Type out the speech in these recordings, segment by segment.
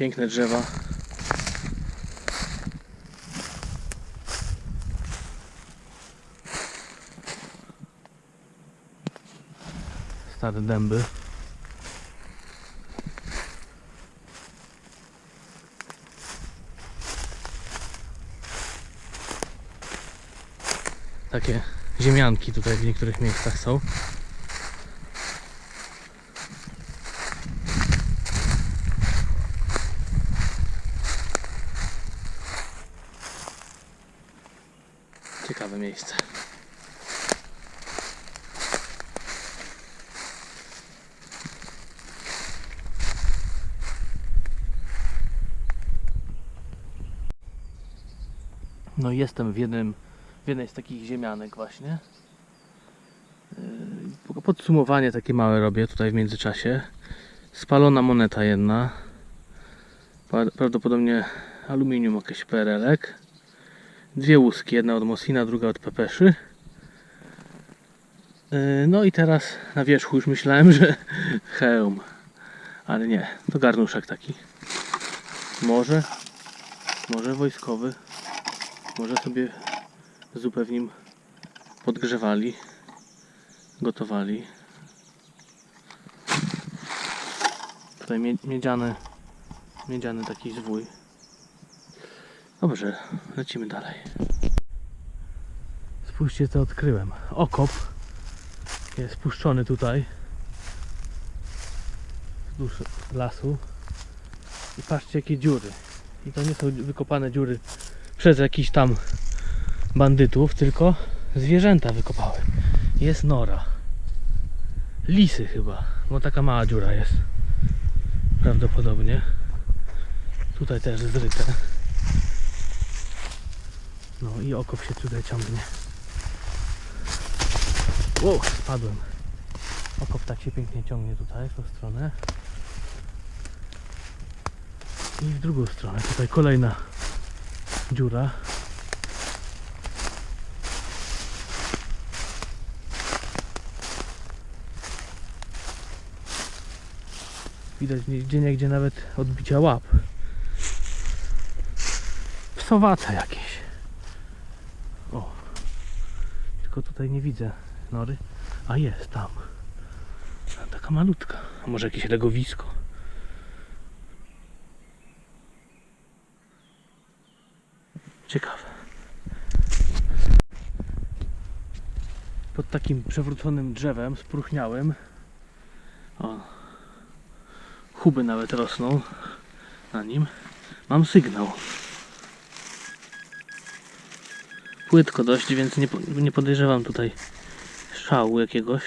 Piękne drzewa. Stare dęby. Takie ziemianki tutaj w niektórych miejscach są. Ciekawe miejsce. No jestem w jednym, w jednej z takich ziemianek właśnie. Yy, Podsumowanie takie małe robię tutaj w międzyczasie. Spalona moneta jedna. Prawdopodobnie aluminium jakiś perelek. Dwie łuski, jedna od Mosina, druga od Pepeszy. Yy, No i teraz na wierzchu już myślałem, że hełm. Ale nie, to garnuszek taki. Może, może wojskowy. Może sobie zupę w nim podgrzewali, gotowali. Tutaj mie- miedziany, miedziany taki zwój. Dobrze, lecimy dalej. Spójrzcie co odkryłem. Okop jest spuszczony tutaj wzdłuż lasu. I patrzcie jakie dziury. I to nie są wykopane dziury przez jakichś tam bandytów, tylko zwierzęta wykopały. Jest nora. Lisy chyba, bo taka mała dziura jest. Prawdopodobnie. Tutaj też zryte. No i okop się tutaj ciągnie. Wow, spadłem. Okop tak się pięknie ciągnie tutaj, w tą stronę. I w drugą stronę. Tutaj kolejna dziura. Widać gdzie gdzie nawet odbicia łap. Psowace jakieś. O. Tylko tutaj nie widzę nory. A jest tam. Taka malutka. A może jakieś legowisko. Ciekawe. Pod takim przewróconym drzewem, spróchniałym. O. Chuby nawet rosną na nim. Mam sygnał. Płytko dość, więc nie, nie podejrzewam tutaj szału jakiegoś.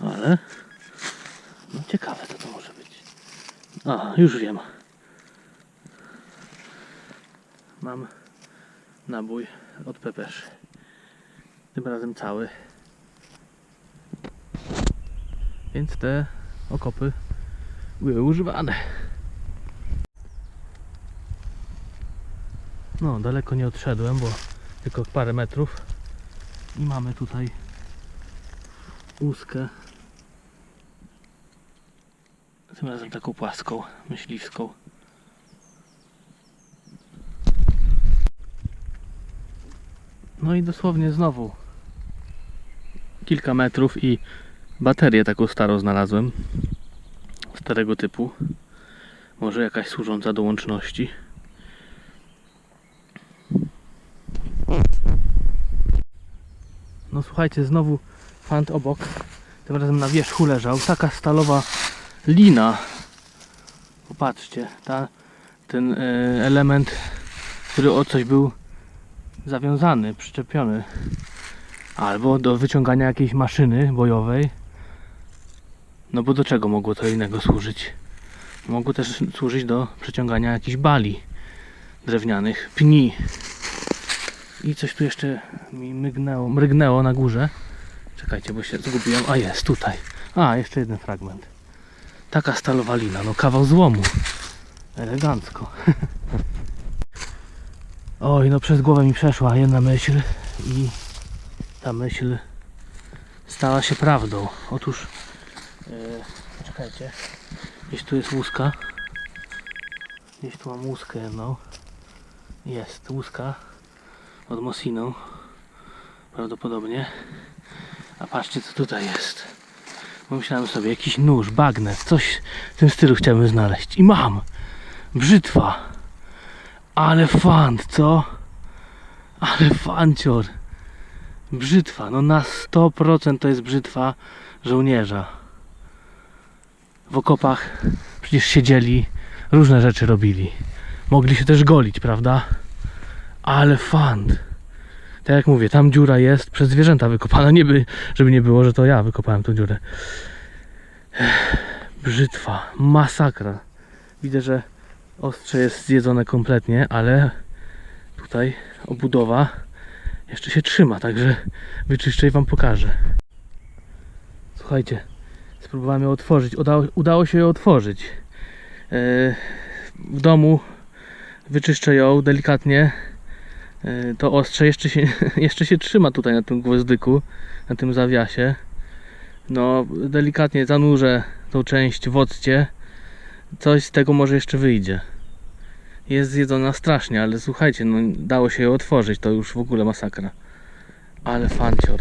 Ale no ciekawe co to może być. A, już wiem. Mam nabój od Pepeszy. Tym razem cały. Więc te okopy były używane. No, daleko nie odszedłem, bo tylko parę metrów. I mamy tutaj łuskę. Tym razem taką płaską, myśliwską. No i dosłownie znowu kilka metrów i baterię taką starą znalazłem. Starego typu. Może jakaś służąca do łączności. No słuchajcie, znowu fant obok. Tym razem na wierzchu leżał. Taka stalowa lina. Popatrzcie, ta, ten e, element, który o coś był zawiązany, przyczepiony. Albo do wyciągania jakiejś maszyny bojowej. No bo do czego mogło to innego służyć? Mogło też służyć do przeciągania jakichś bali drewnianych, pni. I coś tu jeszcze mi mygnęło, mrygnęło na górze. Czekajcie, bo się zgubiłem. A jest, tutaj. A, jeszcze jeden fragment. Taka stalowa lina, no kawał złomu. Elegancko. Oj, no przez głowę mi przeszła jedna myśl i ta myśl stała się prawdą. Otóż Yy, czekajcie. Gdzieś tu jest łuska. Gdzieś tu mam łuskę jedną. Jest łuska od Mosino. Prawdopodobnie. A patrzcie co tutaj jest. Pomyślałem sobie, jakiś nóż, bagnet, coś w tym stylu chciałem znaleźć. I mam! Brzytwa! Ale fant, co? Ale fancior! Brzytwa, no na 100% to jest brzytwa żołnierza. W okopach przecież siedzieli, różne rzeczy robili. Mogli się też golić, prawda? Ale fant! Tak jak mówię, tam dziura jest przez zwierzęta wykopana, nie by, żeby nie było, że to ja wykopałem tą dziurę. Brzytwa, masakra. Widzę, że ostrze jest zjedzone kompletnie, ale tutaj obudowa jeszcze się trzyma, także wyczyszczę i wam pokażę. Słuchajcie, spróbowałem ją otworzyć. Udało, udało się ją otworzyć. E, w domu wyczyszczę ją delikatnie. E, to ostrze jeszcze się, jeszcze się trzyma tutaj na tym gwozdyku, na tym zawiasie. No, delikatnie zanurzę tą część w occie. Coś z tego może jeszcze wyjdzie. Jest zjedzona strasznie, ale słuchajcie, no dało się ją otworzyć, to już w ogóle masakra. Ale fancior.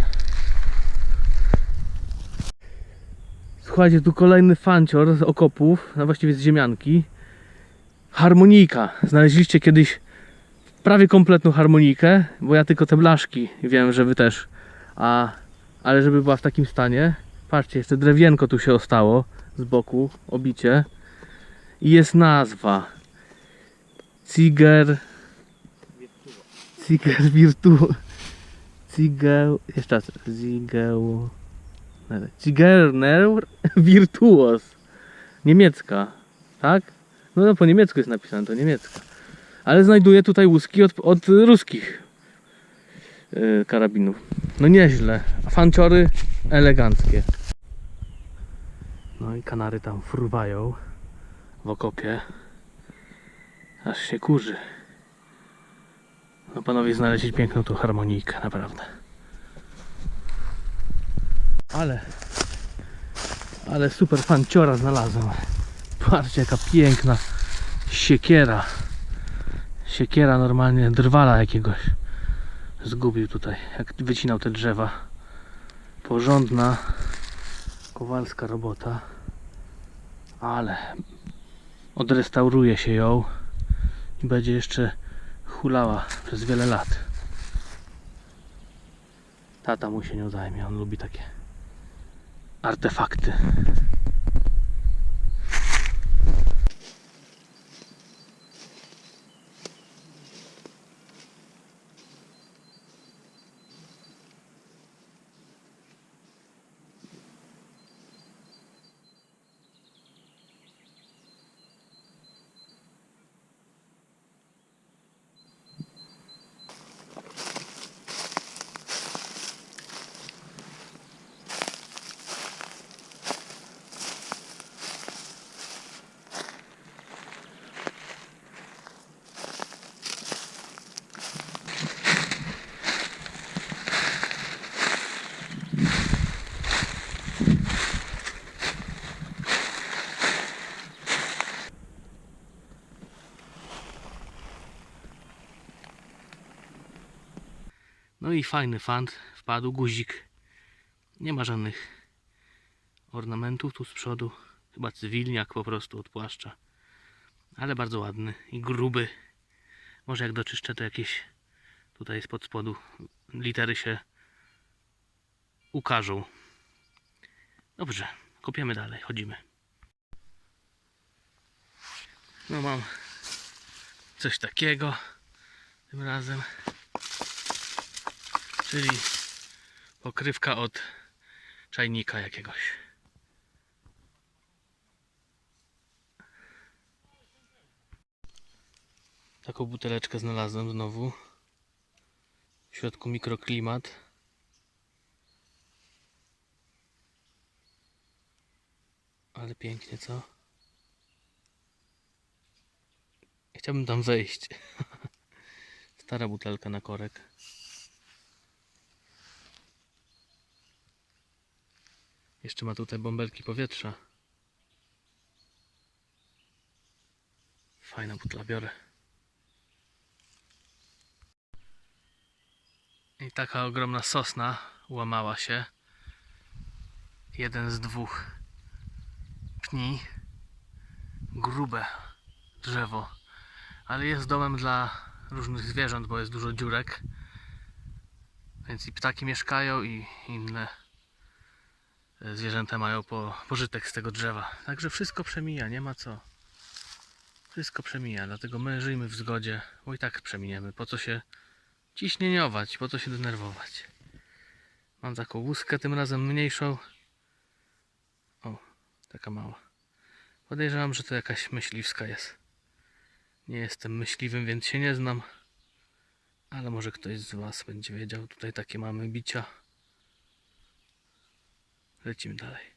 Słuchajcie, tu kolejny fancior z okopów, no właściwie z ziemianki. Harmonika. Znaleźliście kiedyś prawie kompletną harmonikę, bo ja tylko te blaszki wiem, że wy też. A, ale żeby była w takim stanie, patrzcie, jeszcze drewienko tu się ostało z boku, obicie. I jest nazwa. Ciger. Ciger Virtu. Cigel. Jeszcze raz. Zigeu. Zigerner Virtuos. Niemiecka. Tak? No, no po niemiecku jest napisane, to niemiecka. Ale znajduję tutaj łuski od, od ruskich yy, karabinów. No nieźle. Fanciory eleganckie. No i kanary tam fruwają w okopie. Aż się kurzy. No panowie znaleźli piękną tą harmonijkę, naprawdę. Ale, ale super fanciora znalazłem. Patrzcie jaka piękna siekiera. Siekiera normalnie drwala jakiegoś zgubił tutaj, jak wycinał te drzewa. Porządna kowalska robota. Ale odrestauruje się ją i będzie jeszcze hulała przez wiele lat. Tata mu się nią zajmie, on lubi takie artefakty. No i fajny fant, wpadł guzik. Nie ma żadnych ornamentów tu z przodu. Chyba cywilniak po prostu od płaszcza. Ale bardzo ładny i gruby. Może jak doczyszczę to jakieś tutaj spod spodu litery się ukażą. Dobrze, kopiemy dalej, chodzimy. No mam coś takiego tym razem czyli pokrywka od czajnika jakiegoś. Taką buteleczkę znalazłem znowu. W środku mikroklimat. Ale pięknie, co? Chciałbym tam wejść. Stara butelka na korek. Jeszcze ma tutaj bąbelki powietrza. Fajna butla, biorę. I taka ogromna sosna łamała się. Jeden z dwóch pni. Grube drzewo. Ale jest domem dla różnych zwierząt, bo jest dużo dziurek. Więc i ptaki mieszkają i inne zwierzęta mają po, pożytek z tego drzewa. Także wszystko przemija, nie ma co. Wszystko przemija, dlatego my żyjmy w zgodzie, bo i tak przeminiemy. Po co się ciśnieniować, po co się denerwować. Mam taką łuskę, tym razem mniejszą. O, taka mała. Podejrzewam, że to jakaś myśliwska jest. Nie jestem myśliwym, więc się nie znam. Ale może ktoś z Was będzie wiedział. Tutaj takie mamy bicia. Lecimy dalej.